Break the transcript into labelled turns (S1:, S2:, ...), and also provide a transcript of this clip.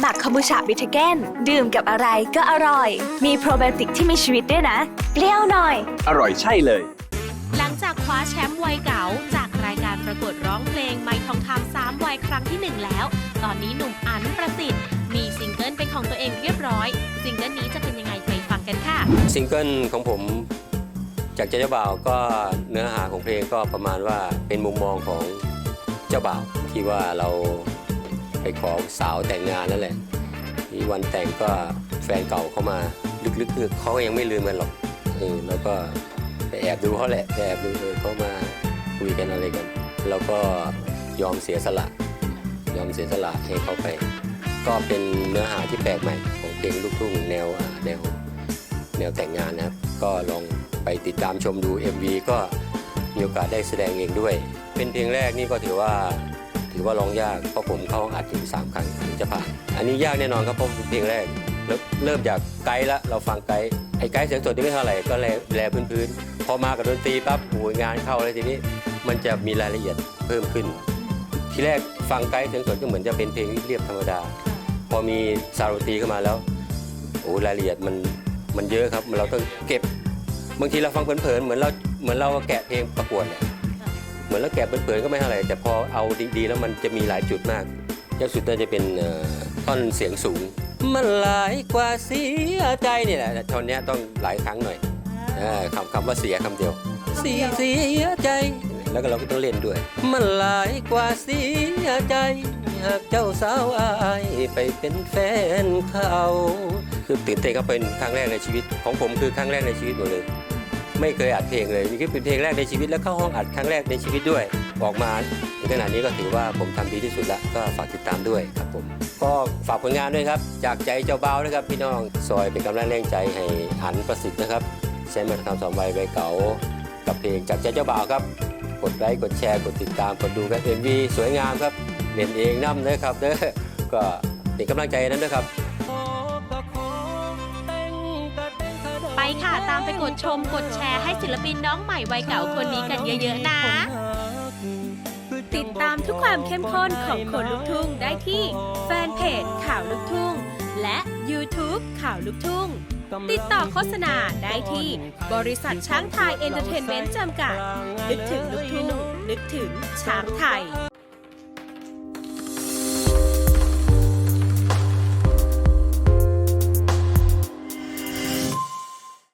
S1: หมักคอมบูชาบิทเกนดื่มกับอะไรก็อร่อย มีโปรไบโอติกที่มีชีวิตด้วยนะ เปรี้ยวหน่อย
S2: อร่อยใช่เลย
S3: หลังจากคว้าแชมป์วัยเก๋าจากรายการประกวดร้องเพลงไม่ทองคำสามวัยครั้งที่หนึ่งแล้ว ตอนนี้หนุ่มอันประสิทธิ์ มีซิงเกิลเป็นของตัวเองเรียบร้อย ซิงเกิลนี้จะเป็นยังไงไปฟังกันค่ะ
S4: ซิงเกิลของผมจากเจ้าบ่าวก็เนื้อหาของเพลงก็ประมาณว่าเป็นมุมมองของเจ้าบ่าวที่ว่าเรา ไปขอสาวแต่งงานนั่นแหละที่วันแต่งก็แฟนเก่าเข้ามาลึกๆเขาก็ยังไม่ลืมกันหรอกเออแล้วก็ไปแอบดูเขาแหละไปแอบดูเออเขามาคุยกันอะไรกัน แล้วก็ยอมเสียสละ ยอมเสียสละให้เขาไป ก็เป็นเนื้อหาที่แปลกใหม่ของเพลงลูกทุ่งแนวแนวแนวแต่งงานนะครับ ก็ลองไปติดตามชมดู MV ก็มีโอกาสได้แสดงเองด้วย เป็นเพลงแรกนี่ก็ถือว่า ถือว่าร้องยากเพราะผมเข้าห้องอัดถึง3ครั้งถึงจะผ่านอันนี้ยากแน่นอนครับเพราะเป็นเพลงแรกแล้วเริ่มจากไกด์ละเราฟังไกด์ไอ้ไกด์เสียงสดนี่ไม่เท่าไหร่ก็แลแลพื้นๆพอมากับดนตรีปั๊บโอ้ยงานเข้าเลยทีนี้ มันจะมีรายละเอียดเพิ่มขึ้น ทีแรกฟังไกด์เสียงสดก็เหมือนจะเป็นเพลงเรียบธรรมดา พอมีซาวด์ดนตรีเข้ามาแล้วโอ้รายละเอียดมันมันเยอะครับเราต้องเก็บบางทีเราฟังเพลินๆเหมือนเราเหมือนเราแกะเพลงประกวดเนี่ย เหมือนเราแกะเพลินๆก็ไม่เท่าไหร่แต่พอเอาดีๆ แล้วมันจะมีหลายจุดมากยากสุดน่าจะเป็นท่อนเสียงสูง มันหลายกว่าเสียใจนี่แหละท่อนนี้ต้องหลายครั้งหน่อยอคำคำว่าเสียคำเดียวเสียเสียใจ แล้วก็เราก็ต้องเล่นด้วย มันหลายกว่าเสียใจหากเจ้าสาวอายไปเป็นแฟนเขาคือตื่นเต้นครับเป็นครั้งแรกในชีวิต ของผมคือครั้งแรกในชีวิตหมดเลย ไม่เคยอัดเพลงเลยนี่คือเป็นเพลงแรกในชีวิตแล้วเข้าห้องอัดครั้งแรกในชีวิตด้วย ออกมาถึงขนาดนี้ก็ถือว่าผมทำดีที่สุดล้วก็ฝากติดตามด้วยครับผม ก็ฝากผลงานด้วยครับ จากใจเจ้าเบาวนะครับพี่น้องซอยเป็นกำลังแรงใจให้อันประสิทธิ์นะครับแซมมาทำสองใบใบเก๋ากับเพลงจากใจเจ้าบ่าวครับ กดไลค์กดแชร์กดติดตามกดดูกันเอ็มวีสวยงามครับเล่นเองน้ำนะครับเด้อก็เป็นกำลังใจนั้นนะครับ
S3: ค่ะ ตามไปกดชมกดแชร์ให้ศิลปินน้องใหม่วัยเก่าคนนี้กันเยอะๆนะ ติดตามทุกความเข้มข้นของคนลูกทุ่งได้ที่แฟนเพจข่าวลูกทุ่ง และ YouTube ข่าวลูกทุ่ง ติดต่อโฆษณาได้ที่บริษัทช้างไทยเอนเตอร์เทนเมนต์จำกัด นึกถึงลูกทุ่งนึกถึงช้างไทย